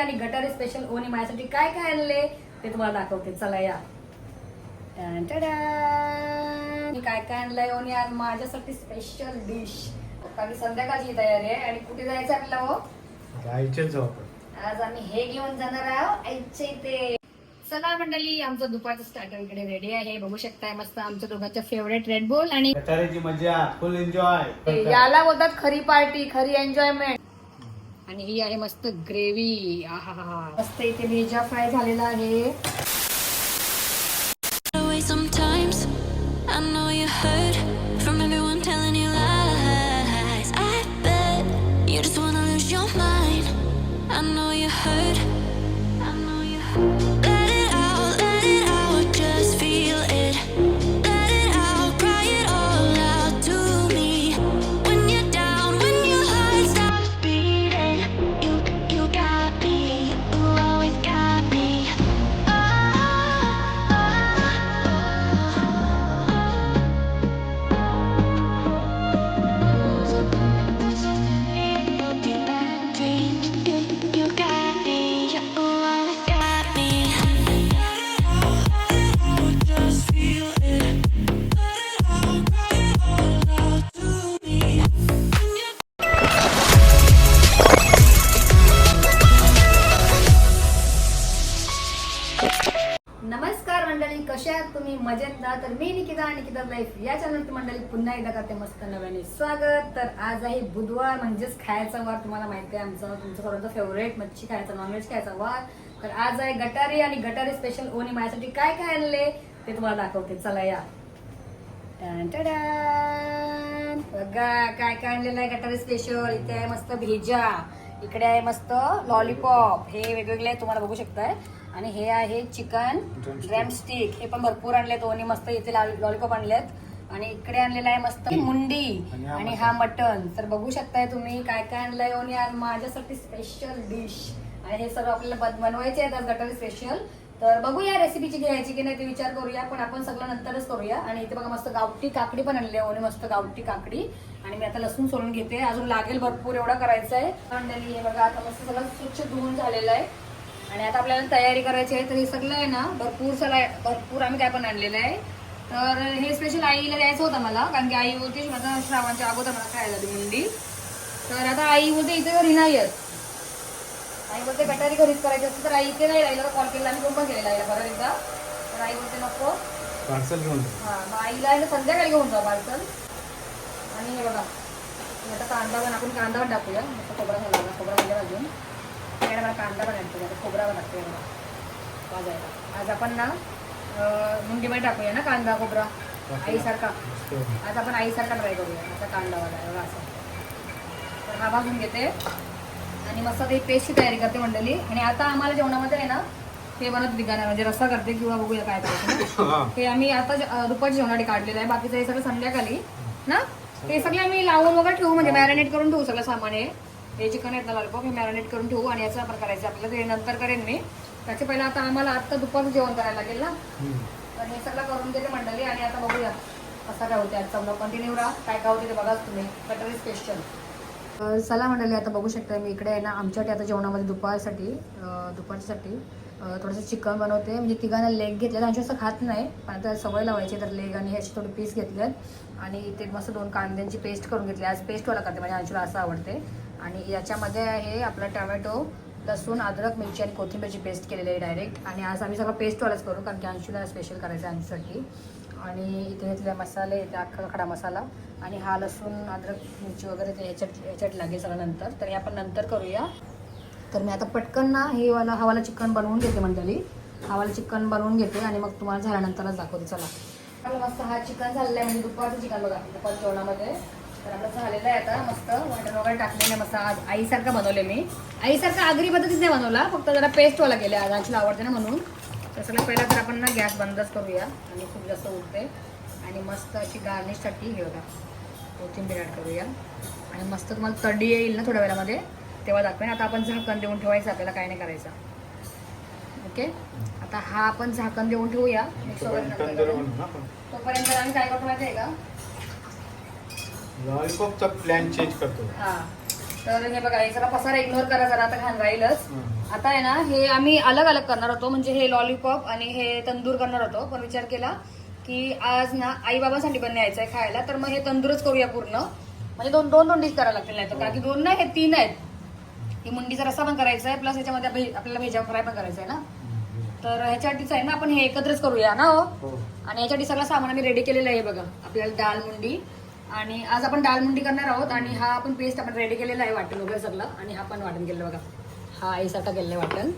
आणि गटारी स्पेशल ओनी माझ्यासाठी काय काय आणले ते तुम्हाला दाखवते. चला या. मी काय काय आणलंय ओनी आज? माझ्यासाठी स्पेशल डिश कारण संध्याकाळची तयारी आहे. आणि कुठे जायचं आपल्याला हो? जायचेच आज आम्ही हे घेऊन जाणार आहोत आईच्या इथे. चला मंडळी आमचं दुपारचं स्टार्टर इकडे रेडी आहे. बघू शकताय मस्त आमच्या दोघांच्या फेवरेट रेड बुल आणि गटाराची मजा फुल एन्जॉय याला बोलतात खरी पार्टी खरी एन्जॉयमेंट आणि ही आहे मस्त ग्रेव्ही. आहा मस्त इथे भेजा फ्राय झालेला आहे. पुन्हा एकदा करते मस्त नव्याने. स्वागत. तर आज आहे बुधवार म्हणजेच खायचा वार. तुम्हाला माहिती आहे आमचा तुमचं सर्वांचा फेवरेट मच्छी खायचा नॉनव्हेज खायचा वार. तर आज आहे गटारी आणि गटारी स्पेशल ओनी माझ्यासाठी काय काय आणले ते तुम्हाला दाखवते. चला या. बघा काय काय आणलेलं आहे गटारी स्पेशल इथे आहे मस्त भेजा. इकडे आहे मस्त लॉलीपॉप हे वेगवेगळे तुम्हाला बघू शकताय. आणि हे आहे चिकन ड्रॅम स्टिक हे पण भरपूर आणले दोन्ही मस्त इथे लॉलीपॉप आणलेत. आणि इकडे आणलेलं आहे मस्त मुंडी आणि हा मटन तर बघू शकताय तुम्ही काय काय आणलंय आणि माझ्यासाठी स्पेशल डिश आणि हे सगळं आपल्याला बन- बनवायचे आज गटारी स्पेशल तर बघूया रेसिपीची घ्यायची की नाही ते विचार करूया. पण आपण सगळं नंतरच करूया. आणि इथे बघा मस्त गावठी काकडी पण आणली आहे. मस्त गावठी काकडी. आणि मी आता लसूण सोलून घेते. अजून लागेल भरपूर एवढा करायचा आहे आणलेली हे बघा आता मस्त सगळं स्वच्छ धुवून झालेलं आहे. आणि आता आपल्याला तयारी करायची आहे. तर हे सगळं आहे ना भरपूर सगळं भरपूर आम्ही काय पण आणलेलं आहे. तर हे स्पेशल आईला द्यायचं होतं मला कारण की आई बोलते माझा श्रावणच्या अगोदर मला खायला ती मुंडी. तर आता आई बोलते इथे घरी नाही येत. आई बोलते गटारी घरीच करायची असते तर आई इथे नाही राहिला. कॉल केला आणि फोन पण केलेला आईला परत एकदा. तर आई बोलते नको. पार्सल घेऊन जा. हा मग आईला संध्याकाळी घेऊन जाऊ पार्सल आणि हे बघा आता कांदा पण आपण कांदा पण टाकूया. मस्त खोबरा झाला खोबरा म्हणजे अजून. कांदा पण आणतो आता खोबरा पण टाकूया बघा. वाजायला आज आपण ना मुंडीमध्ये टाकूया ना कांदा खोबरा आईसारखा. आज आपण आईसारखा ट्राय करूया आता कांदा वाला एवढा असा. तर हा भाजून घेते. आणि मस्त ते पेस्टची तयारी करते मंडळी. आणि आता आम्हाला जेवणामध्ये आहे ना हे बनवते ठिकाणा म्हणजे रस्सा करते किंवा बघूया काय करायचं हा. हे आम्ही आता दुपारच्या जेवणासाठी काढलेलं आहे. बाकीचं हे सगळं संध्याकाळी ना? हे सगळे आम्ही लावून वगैरे ठेवू म्हणजे मॅरिनेट करून ठेवू सगळं सामान हे. चिकन आहेत ना लॉलीपॉप हे मॅरिनेट करून ठेवू आणि याचं आपण करायचं आपल्याला ते नंतर करेन मी. त्याच्या पहिला आता आम्हाला आता दुपारचं जेवण करायला लागेल ना. तर हे सगळं करून देते मंडळी आणि आता बघूया कसा काय होते आजचा ब्लॉग कंटिन्यू राहा. काय काय होते ते बघाच तुम्ही. कटरी स्पेशल चला मंडळी आता बघू शकता मी इकडे आहे ना आमच्यासाठी आता जेवणामध्ये दुपारसाठी अं, थोडंसं चिकन बनवते. म्हणजे तिघांना लेग घेतलेलं आमच्या असं खात नाही पण आता सवय लावायची तर लेग आणि ह्याचे थोडे पीस घेतलेत आणि इथे मस्त दोन कांद्यांची पेस्ट करून घेतली. आज पेस्टवाला करते म्हणजे अंशूला असं आवडते. आणि याच्यामध्ये आहे आपला टोमॅटो लसूण अद्रक मिरची आणि कोथिंबीरची पेस्ट केलेली आहे डायरेक्ट आणि आज आम्ही सगळं पेस्टवालाच करू कारण की अंशूला स्पेशल करायचं आहे अंशूसाठी आणि इथे घेतले मसाले इथे अख्खा खडा मसाला. आणि हा लसूण अद्रक मिरची वगैरे ते ह्याच्यात ह्याच्यात लागेल सगळं नंतर. तर हे आपण नंतर करूया. तर मी आता पटकन ना हे वाला हवाला चिकन बनवून घेते मंडळी. हवाला चिकन बनवून घेते आणि मग तुम्हाला झाल्यानंतरच दाखवते. चला. मस्त हा चिकन झालेलं आहे म्हणजे दुपारचं चिकन बघा दुपार जेवणामध्ये. तर आपलं झालेलं आहे आता मस्त. वगैरे टाकलेलं आहे मस्त. आज आईसारखं बनवले मी. आईसारखं आगरी पद्धतीत नाही बनवला फक्त जरा पेस्टवाला केले आज. आजीला आवडते ना म्हणून. तर सगळं पहिला तर आपण ना गॅस बंदच करूया. आणि खूप जास्त उठते आणि मस्त अशी गार्निशसाठी हे बघा कोथिंबीर ॲड करूया. आणि मस्त तुम्हाला तडी येईल ना थोड्या वेळामध्ये तेव्हा दाखवेन. आता आपण झाकण देऊन ठेवायचं आपल्याला काय नाही करायचं. ओके आता हा आपण झाकण देऊन ठेवूया. तोपर्यंत आम्ही काय करतो माहिती आहे का? लॉलीपॉपचा प्लॅन चेंज करतो. हा. तर हे बघा हे सगळा पसारा इग्नोर करा जरा आता घाण राहीलच. हम्म. आता आहे ना हे आम्ही अलग अलग करणार होतो म्हणजे हे लॉलीपॉप आणि हे तंदूर करणार होतो. पण विचार केला की आज ना आई बाबांसाठी पण न्यायचंय खायला तर मग हे तंदूरच करूया पूर्ण. म्हणजे दोन दोन दोन डिश करायला लागतील नाही तर कारण की दोन नाही हे तीन आहेत. ही मुंडीचा रस्सा पण करायचा आहे प्लस याच्यामध्ये भे- आपल्याला भेजा फ्राय पण करायचा आहे ना तर ह्याच्यासाठीच आहे ना आपण हे एकत्रच करूया ना हो? हो. आणि याच्यासाठी सगळं सामान आम्ही रेडी केलेलं आहे बघा. आपल्याला दाल मुंडी आणि आज आपण दाल मुंडी करणार आहोत आणि हा आपण पेस्ट आपण रेडी केलेला आहे वाटण वगैरे सगळं. आणि हा पण वाटण केलं बघा. हा आईसारखा केलेलं आहे वाटण.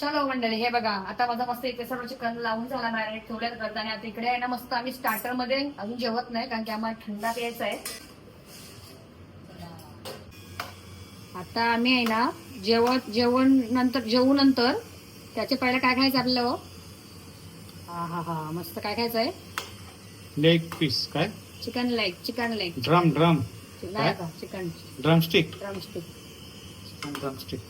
चलो हो मंडळी हे बघा. आता माझा मस्त इथे सर्व चिकन लावून झाला मॅरिनेट ठेवल्या करता आणि आता इकडे आहे ना मस्त आम्ही स्टार्टरमध्ये अजून जेवत नाही कारण की आम्हाला थंडा प्यायचा आहे. आता आम्ही आहे ना जेवण जेवण नंतर जेवू नंतर त्याचे पहिला काय खायचं हो? आपल्याला हा? हा हा मस्त काय खायचं आहे? लेग पीस काय? Chicken leg chicken leg drum drum नाही का chicken drumstick drumstick drumstick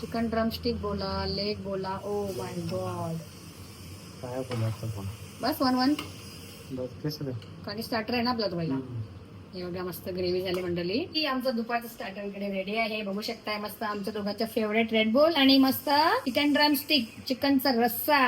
chicken drumstick बोला लेग बोला ओ माय गॉड काय बोलायचं पण बस वन वन कारण स्टार्टर आहे ना आपला तो पहिला एवढ्या मस्त ग्रेव्ही झाली मंडळी. की आमचं दुपारचं स्टार्टर इकडे रेडी आहे. बघू शकताय मस्त आमच्या दोघांच्या फेवरेट रेड बोल आणि मस्त चिकन ड्रम स्टिक चिकनचा रस्सा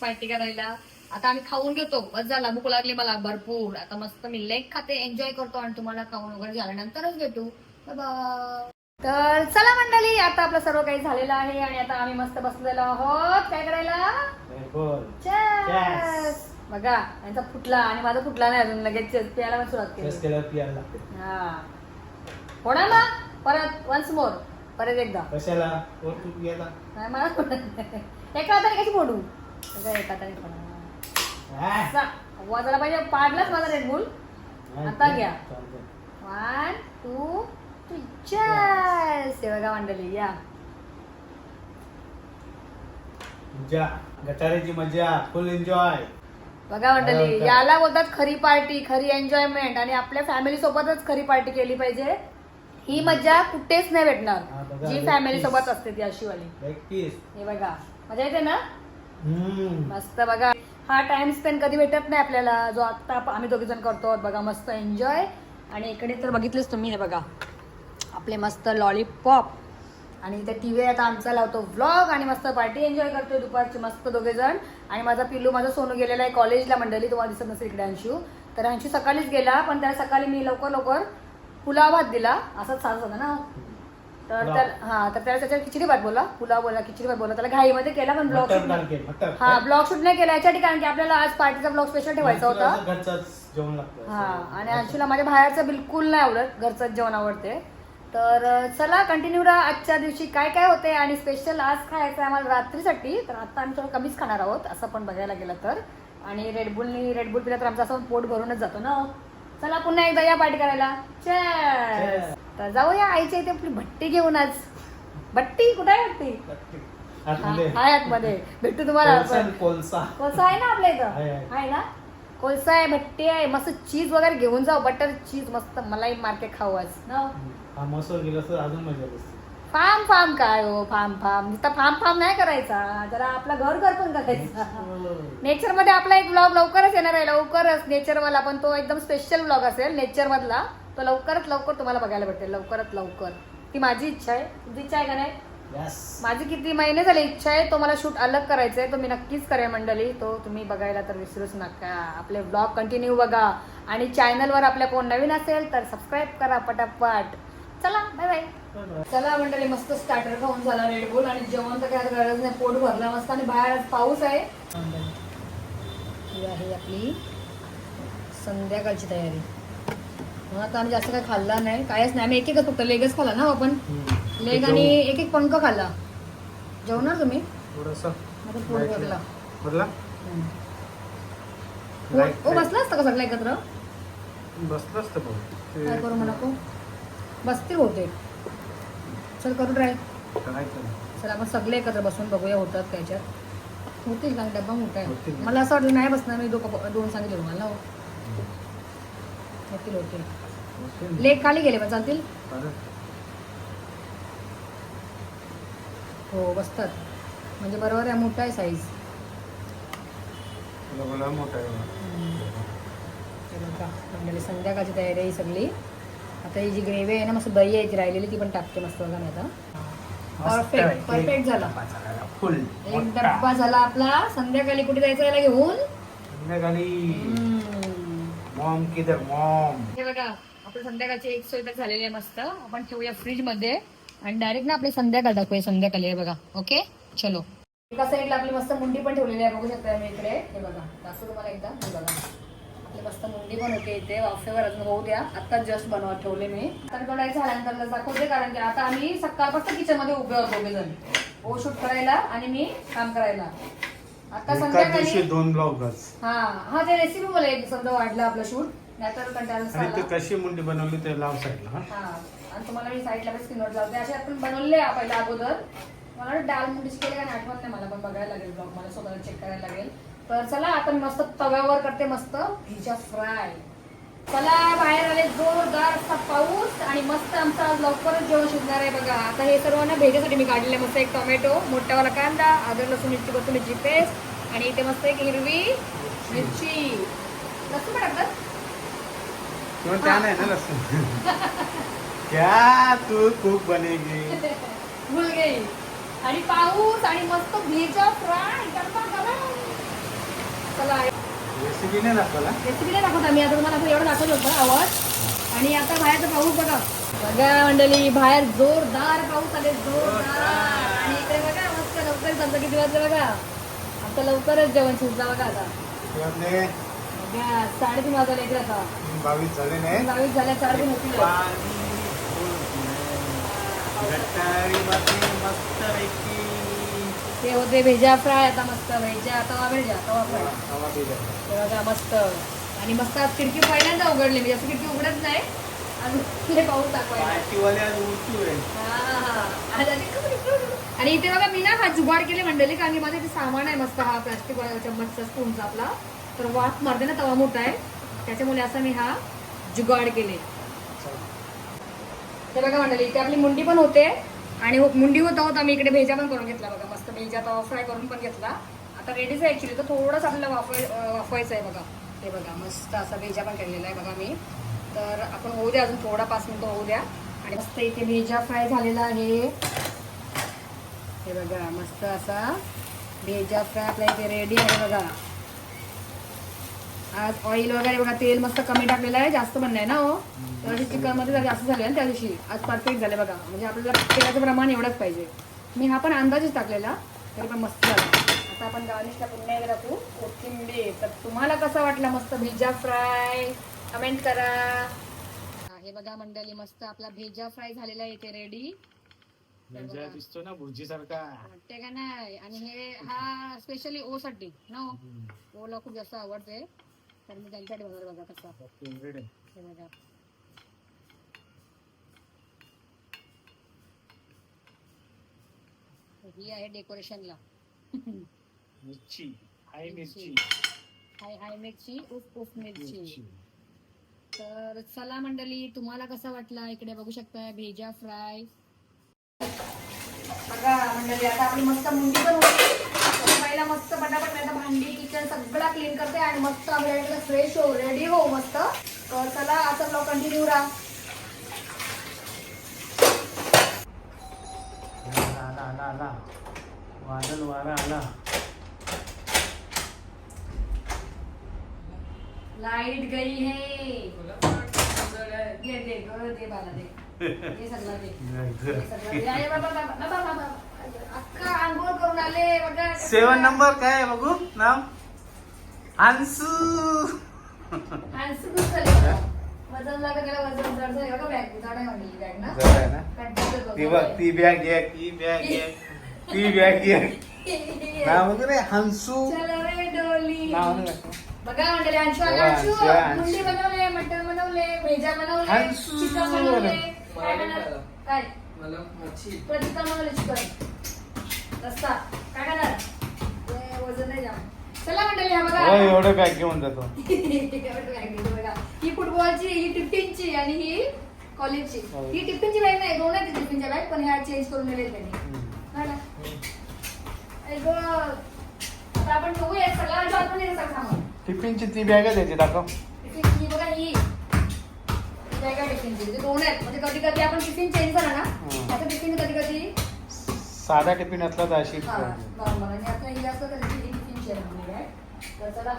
पार्टी करायला आता आम्ही खाऊन घेतो. बस झाला. भूक लागली मला भरपूर. आता मस्त मी लेग खाते एन्जॉय करतो आणि तुम्हाला खाऊन वगैरे झाल्यानंतरच भेटू. बाय तर चला मंडळी आता आपलं सर्व काही झालेलं आहे आणि आता आम्ही मस्त बसलेलो आहोत. काय करायला! बघा यांचा फुटला आणि माझा फुटला नाही अजून. लगेच प्यायला पण सुरुवात केली. हा. होणार ना परत वन्स मोर परत एकदा. कशाला? मला. एका हाताने कशी फोडू? एका हाताने फोडा. आवाजाला पाहिजे. पाडलाच माझा रेडबुल आता घ्या. वन टू हे बघा मंडळी या. मजा गटाराची मजा फुल एन्जॉय बघा मंडळी याला बोलतात खरी पार्टी खरी एन्जॉयमेंट आणि आपल्या फॅमिली सोबतच खरी पार्टी केली पाहिजे. ही मजा कुठेच नाही भेटणार. जी फॅमिली. सोबत असते ती अशी वाली. हे बघा. मजा येते ना? मस्त बघा. हा टाइम स्पेंड कधी भेटत नाही आपल्याला. जो आत्ता आम्ही दोघे जण करतो बघा मस्त एन्जॉय आणि इकडे तर बघितलेच तुम्ही हे बघा. आपले मस्त लॉलीपॉप आणि इथे टी व्ही आता आमचा लावतो व्लॉग आणि मस्त पार्टी एन्जॉय करतोय दुपारची मस्त दोघे जण. आणि माझा पिल्लू माझा सोनू गेलेला आहे कॉलेजला मंडळी तुम्हाला दिसत नसेल इकडे अंशू. तर अंशू सकाळीच गेला पण त्याला सकाळी मी लवकर लवकर पुलाव भात दिला. असंच सांगत होता ना. तर. त्या हा तर त्याला त्याच्यावर खिचडी भात बोला. पुलाव बोला खिचडी भात बोला. त्याला घाईमध्ये केला पण ब्लॉग मटन हा ब्लॉग शूट नाही केला याच्या ठिकाणी की आपल्याला आज पार्टीचा ब्लॉग स्पेशल ठेवायचा होता. घरचाच जेवण लागतं हा आणि अंशूला माझ्या बाहेरचं बिलकुल नाही आवडत घरचंच जेवण आवडते. तर अं, चला कंटिन्यू राहा आजच्या दिवशी. काय काय होते आणि स्पेशल आज खायचं आहे आम्हाला रात्रीसाठी तर आता आम्ही थोडं कमीच खाणार आहोत असं पण बघायला गेलं तर. आणि रेडबुलनी रेडबुल पिला तर आमचं असं पोट भरूनच जातो ना. हो. चला पुन्हा एकदा या पार्टी करायला. Cheers! तर जाऊया आईच्या इथे आपली भट्टी घेऊन आज. भट्टी? कुठे आहे भट्टी? आतमध्ये. हा, आहे आतमध्ये. भेटू तुम्हाला आपण. आणि कोळसा. कोळसा आहे ना आपल्या इथं? आहे, आहे. आहे ना? कोळसा आहे भट्टी आहे. मस्त चीज वगैरे घेऊन जाऊ. बटर चीज मस्त मलाई मार्के खाऊ आज. ना? हा मसूर गेलं तर अजून मजा बसते फार्म फार्म काय हो? फार्म फार्म नुसता फार्म फार्म नाही करायचा. जरा आपला घर घर पण करायचा. नेचरमध्ये आपला एक ब्लॉग लवकरच येणार आहे. लवकरच नेचर वाला पण तो एकदम स्पेशल ब्लॉग असेल नेचर मधला तो लवकरच लवकर तुम्हाला बघायला भेटेल लवकरात लवकर. ती माझी इच्छा आहे. तुमची इच्छा आहे का नाही? माझी किती महिने झाले इच्छा आहे तो मला शूट अलग करायचा आहे तो मी नक्कीच करेन मंडळी. तो तुम्ही बघायला तर विसरूच नका. आपले ब्लॉग कंटिन्यू बघा. आणि चॅनलवर आपल्या कोण नवीन असेल तर सबस्क्राईब करा पटापट. चला बाय बाय चला मंडळी मस्त स्टार्टर खाऊन झाला रेडबुल आणि जेवण तर काय गरज नाही पोट भरला मस्त आणि बाहेर पाऊस आहे. ही आहे आपली संध्याकाळची तयारी. मग आता आम्ही जास्त काही खाल्ला नाही. कायच नाही. आम्ही एक एकच फक्त लेगच खाल्ला ना हो आपण लेग आणि एक एक पंख खाल्ला. जेवणार तुम्ही? थोडस. माझं पोट भरला बदला हम्म. पोट- ओ बसला असता का सगळं एकत्र? बसलं असतं. ते काय करू मला को बसतील होते चल करू ट्राय. करायचं नाही. चल. आपण सगळे एकत्र बसून बघूया होतात त्याच्यात होतील का डब्बा मोठा आहे. होतील. मला असं वाटलं नाही बसणार मी दोन दोन सांगितले तुम्हाला हो. होतील होतील. लेग खाली गेले पण चालतील. हो बसतात. म्हणजे बरोबर आहे मोठा आहे साईज. संध्याकाळची तयारी आहे सगळी. आता ही जी ग्रेव्ही आहे ना मस्त दही आहे ती राहिलेली ती पण टाकते मस्त बघा मी आता परफेक्ट परफेक्ट झाला. फुल एक डब्बा झाला आपला. संध्याकाळी कुठे जायचं याला घेऊन? संध्याकाळी. मॉम किधर मॉम? हे बघा आपलं संध्याकाळची एक सोय तर झालेली आहे मस्त. आपण ठेवूया फ्रीजमध्ये आणि डायरेक्ट ना आपले संध्याकाळ दाखवूया संध्याकाळी हे बघा. ओके? चलो. एका साईडला आपली मस्त मुंडी पण ठेवलेली आहे बघू शकता मी इकडे. हे बघा दाखवू तुम्हाला एकदा. हे बघा. आपली मस्त मुंडी पण होते इथे. वाफेवर अजून होऊ द्या. आता जस्ट बनवा ठेवले मी. तर कढाई झाल्यानंतर दाखवते कारण की आता आम्ही सकाळपासून किचनमध्ये उभे होतो दोघे जण ओ हो शूट करायला आणि मी काम करायला. आता एका दिवशी संध्याकाळी दोन ब्लॉगर्स हा हा ते रेसिपी मला एक समजा वाढलं आपलं शूट नाहीतर कंटाळा आणि ते. कशी मुंडी बनवली ते लाव साईडला हा. हा आणि तुम्हाला मी साईडला स्क्रीनवर लावते. असे आपण बनवले पहिल्या अगोदर. मला वाटतं डाळ मुंडीच केले आणि आठवण नाही मला पण बघायला लागेल ब्लॉग मला स्वतःला चेक करायला लागेल. तर चला आपण मस्त तव्यावर करते मस्त. भिजा फ्राय चला बाहेर आले जोरदार असा पाऊस आणि मस्त आमचा आज लवकरच जेवण शिजणार आहे बघा. आता हे सर्व ना भेजासाठी मी काढलेले मस्त एक टोमॅटो मोठावाला कांदा अद्रक लसूण मिरची कोथिंबीरची पेस्ट आणि इथे मस्त एक हिरवी मिरची. लसूण पण टाकतात? किंवा त्या नाही ना लसूण. क्या तू कुक बनेगी भूल गई आणि पाऊस आणि मस्त भेजा फ्राय. चला रेसिपी नाही दाखवला. रेसिपी नाही दाखवत आम्ही. आता तुम्हाला असं एवढं दाखवत होतं आवाज. आणि आता बाहेरचा पाऊस बघा. बघा मंडळी बाहेर जोरदार पाऊस आले जोरदार. आणि इकडे बघा मस्त लवकर समजा किती वाजले बघा. आता लवकरच जेवण शिजला बघा आता. बघा साडेतीन वाजले इकडे आता. बावीस झाले नाही? बावीस झाल्या चार दिन होतील मस्त पैकी. ते होते भेजा फ्राय आता मस्त भेजा तवा भेजा तवा फ्राय. मस्त. आणि मस्त आज खिडकी पहिल्यांदा उघडली मी असं खिडकी उघडत नाही. आणि तिथे पाऊस दाखवायला आज हा. आणि इथे बघा मी ना हा जुगाड केले मंडळी कारण की माझं इथे सामान आहे मस्त हा प्लास्टिक चम्मचचा स्पूनचा आपला. तर वाफ मारते ना तवा मोठा आहे. त्याच्यामुळे असं मी हा जुगाड केले. ते बघा मंडळी इथे आपली मुंडी पण होते. आणि हो- मुंडी होत आहोत आम्ही इकडे भेजा पण करून घेतला बघा मस्त भेजा तवा फ्राय करून पण घेतला. आता रेडीच आहे ॲक्च्युली तर थोडंच आपल्याला वाफवाय वाफवायचं आहे बघा. हे बघा मस्त असा भेजा पण केलेला आहे बघा मी. तर आपण होऊ द्या अजून थोडा पाच मिनिटं होऊ द्या. आणि मस्त इथे भेजा फ्राय झालेला आहे. हे बघा मस्त असा भेजा फ्राय आपल्या इथे रेडी आहे बघा. आज ऑइल वगैरे बघा तेल मस्त कमी टाकलेलं आहे जास्त पण नाही ना हो. त्या दिवशी चिकनमध्ये जरा जास्त झाले ना त्या दिवशी. आज परफेक्ट झाले बघा. म्हणजे आपल्याला तेलाचं प्रमाण एवढंच पाहिजे. मी हा पण अंदाजच टाकलेला तरी पण मस्त झाला. आता आपण गार्निशला पुन्हा एकदा टाकू. कोथिंबीर. तर तुम्हाला कसं वाटलं मस्त भेजा फ्राय? कमेंट करा. हा, बघा मंडळी मस्त आपला भेजा फ्राय झालेला आहे इथे रेडी दिसतो ना भुर्जी सारखा वाटते का नाही? आणि हे हा स्पेशली ओ साठी ना हो? ओला खूप जास्त आवडते. तर मी त्यांच्यासाठी बनवलं बघा कसा हे बघा. ही आहे डेकोरेशनला मिरची. हाय मिरची. हाय हाय मिरची उफ उफ मिरची. मिरची. तर चला मंडळी तुम्हाला कसा वाटला? इकडे बघू शकता भेजा फ्राय. बघा मंडळी आता आपली मस्त मुंडी पण होती पहिला मस्त पटापट नाही तर भांडी किचन सगळं क्लीन करते आणि मस्त आपल्याकडे फ्रेश हो रेडी हो मस्त. तर चला आता ब्लॉग कंटिन्यू राहा आला आला आला आला. वादळ वारा आला. लाइट गई है. दे दे ग दे बाला दे हे सगळं दे हे सगळं दे. बाबा, बाबा, बाबा, आंघोळ करून आले बघा सेवन नंबर काय आहे बघू? नाव अंशू. आणि सुरू झाले. वजन लागत त्याला वजन जड झाले बघा. बॅग जड आहे म्हणली बॅग ना. जरा आहे ना? कंटिन्यू करतो. ती बघ ती बॅग ती बॅग ती नाव बघ रे हंसू चलो रे डोली. नाव नाही बघा मंडळी अंशू आला वा, अंशू. अंशू, अंशू. मुंडी बनवले मटण बनवले भेजा बनवले अंशू. चिकन बनवले. काय बनवलं? काय? मला प्रतिका रस्ता. काय करणार? ते वजन नाही जाम. चला मंडळी हा बघा. हो एवढं बॅग घेऊन जातो. बघा. ही फुटबॉलची ही टिफिनची आणि ही कॉलेजची ही टिफिनची बॅग नाही दोन आहेत टिफिनच्या बॅग पण ह्या चेंज करून दिले त्यांनी. हा गं. आता आपण ठेवूया सगळं आठवण येते सगळं सामान टिफिनची ती बॅगच यायची दाखव. टिफिन ही बघा ही. वेगळ्या टिफिनची ते दोन आहेत. म्हणजे कधी कधी आपण टिफिन चेंज करा ना हं. आता टिफिन कधी कधी? साधा टिफिन असला तर अशी हा नॉर्मल आणि आता ही असं तर ही टिफिन चेंज बनलेली आहे. तर चला.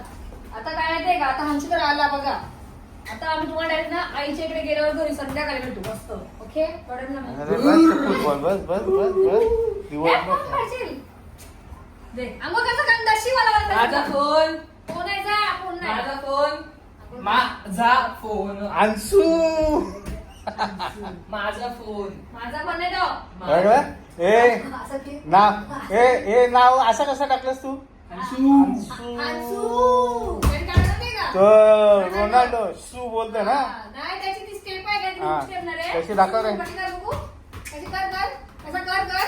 आता काय माहितीये का? आता हंशी तर आला बघा. आता आम्ही तुम्हाला direct ना आईच्या इकडे गेल्यावर घरी संध्याकाळी भेटू. मस्त. ओके कळलं ना अरे बस फुटबॉल बस बस बस बस. ए, दिवस फोन पाहिजे. दे. अंघोळ कसं कंदाशी मला माझा फोन फोन आहे जा? फोन नाही? माझा फोन माझा फोन. अंशू. माझा फोन. माझा पण नाही तो. बरोबर? ए असं की नाव ए ए नाव असं कसं टाकलंस तू? अंशू. त्याने काढलं नाही का? तो रोनाल्डो शू बोलतो ना? हा, नाही त्याची ती स्टेप आहे हा. ना रे कशी दाखव रे. कशी कर बघू. कशी कर कर. असं कर कर.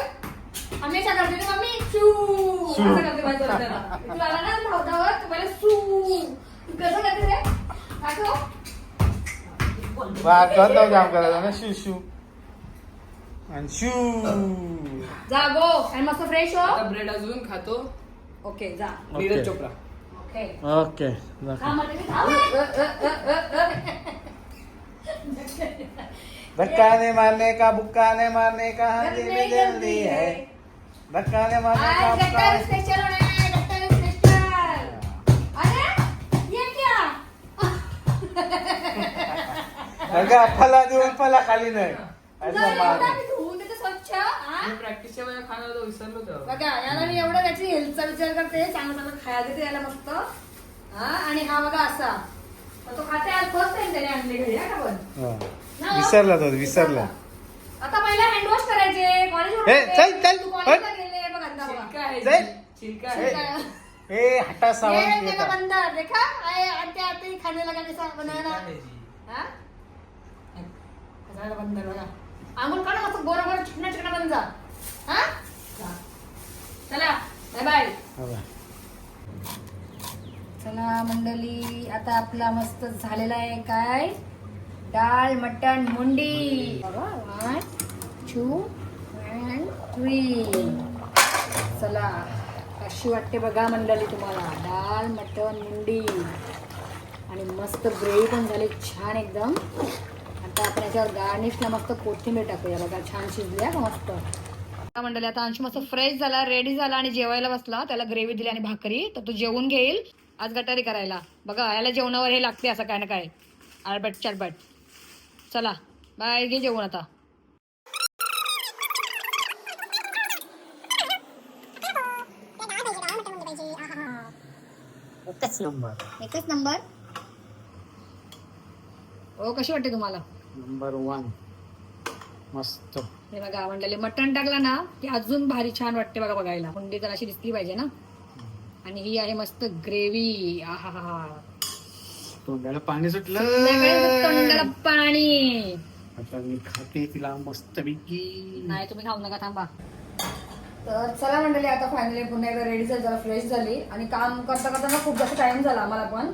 हमेशा करते ती मम्मी शू. शू. असं करते माझ्या सोबत. तू आला ना धावधावत तू पहिले शू. तू कसं करते रे? जाऊ जाम करायचा ना शू शू आणि शू जा गो आणि मस्त फ्रेश हो. आता ब्रेड अजून खातो. ओके जा. नीरज चोप्रा. ओके ओके मारने का बुक्का ने मारने का हाथी में जल्दी है। धक्का ने मारने का बुक्का स्पेशल अगं फला देऊन फला खाली नाही. असं नाही, मार एवढा मी धुवून देते स्वच्छ हा? प्रॅक्टिसच्या वेळेला खाणार होतो विसरलो तेव्हा बघा याला मी एवढं त्याची हेल्थचा विचार करते चांगलं चांगलं खायला देते याला मस्त. हा आणि हा बघा असा. तर तो खाते आज फर्स्ट टाइम त्याने आणले घरी हा का पण? हा. ना हो? विसरला तो विसरला. आता पहिला हँडवॉश करायचे कॉलेज ए, चल, चल, बघ आता बघा. आहे. चिलका ए. हटा ये सावन देखा बंदा देखा? आए आते आते ही खाने लगा कैसा बनाया चिलका ना आहे जी. हा? कसा बंद बघा आंघोळ काढा मस्त गोरा गोरा चिकना चिकना बन जा. हा. चला बाय बाय चला मंडळी आता आपला मस्त झालेला आहे काय? डाळ मटण मुंडी. वन टू अँड थ्री चला. साक्षी वाटते बघा मंडळी तुम्हाला. डाळ मटण मुंडी. आणि मस्त ग्रेव्ही पण झाली छान एकदम. आता आपण याच्यावर गार्निशला मस्त कोथिंबीर टाकूया बघा छान शिजली मस्त? मंडळी आता अंशू मस्त फ्रेश झाला रेडी झाला आणि जेवायला बसला. त्याला ग्रेव्ही दिली आणि भाकरी. तर तो जेवून घेईल. आज गटारी करायला. बघा याला जेवणावर हे लागते असं काय ना काय. आळबट चारबट चला बाय घे जेवण आता. एकच नंबर. एकच नंबर? हो कशी वाटते तुम्हाला? Number one. मस्त. हे बघा मंडळी मटण टाकला ना की अजून भारी छान वाटते बघा बघायला. मुंडी तर अशी दिसली पाहिजे ना? आणि ही आहे मस्त ग्रेव्ही. आहा हा हा तोंडाला पाणी संध्याकाळी तोंडाला सुटलं पाणी. आता मी खाते तिला मस्त पैकी नाही तुम्ही खाऊ नका थांबा. तर चला मंडळी आता फायनली पुन्हा एकदा रेडी झाली जरा फ्रेश झाली. आणि काम करता करता ना खूप जास्त टाइम झाला आम्हाला पण.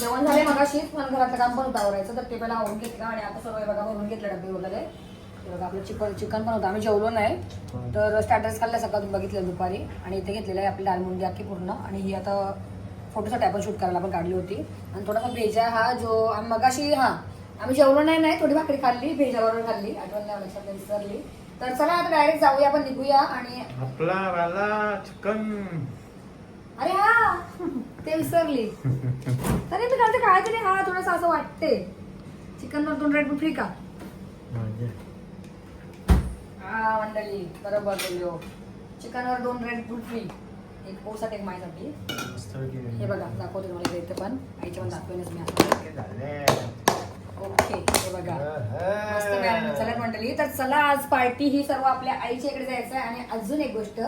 जेवण झाले मगाशीच पण घरातलं काम पण होतं आवरायचं तर ते पहिला घेतलं आणि आता सगळं बघा भरून घेतलं डबे वगैरे. हे बघा आपलं चिकन चिकन पण होतं. आम्ही जेवलो नाही. तर स्टार्टर्स खाल्लं सकाळून बघितलं दुपारी. आणि इथे घेतलेलं आहे आपली दालमुंडी अख्खी पूर्ण. आणि ही आता फोटोसाठी आपण शूट करायला पण काढली होती. आणि थोडासा भेजा हा जो आम्ही मगाशी हा आम्ही जेवलो नाही नाही थोडी भाकरी खाल्ली भेजाबरोबर खाल्ली. आठवण नाही विसरली. तर चला आता डायरेक्ट जाऊया आपण निघूया आणि आपला वाला चिकन अरे हा ते विसरली. तरी मी करते काय तरी हा थोडासा असं वाटते. चिकन वर दोन रेट फ्री का हा मंडळी बरोबर बोललो. चिकन वर दोन रेड फुल फ्री एक ओसाठी एक माझ्यासाठी हे बघा दाखवते तुम्हाला इथे पण. आईच्या पण दाखवेनच मी ओके हे बघा. मस्त मॅरिनेट झाल्यात मंडळी. तर चला आज पार्टी ही सर्व आपल्या आईच्या इकडे जायचं आहे आणि अजून एक गोष्ट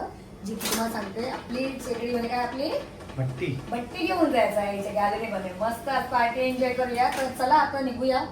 जी तुम्हाला सांगते आपली शेगडी म्हणजे काय आपली? भट्टी. बट्टी घेऊन जायचं आहे आईच्या गॅलरी मध्ये. मस्त आज पार्टी एन्जॉय करूया. तर चला आता निघूया.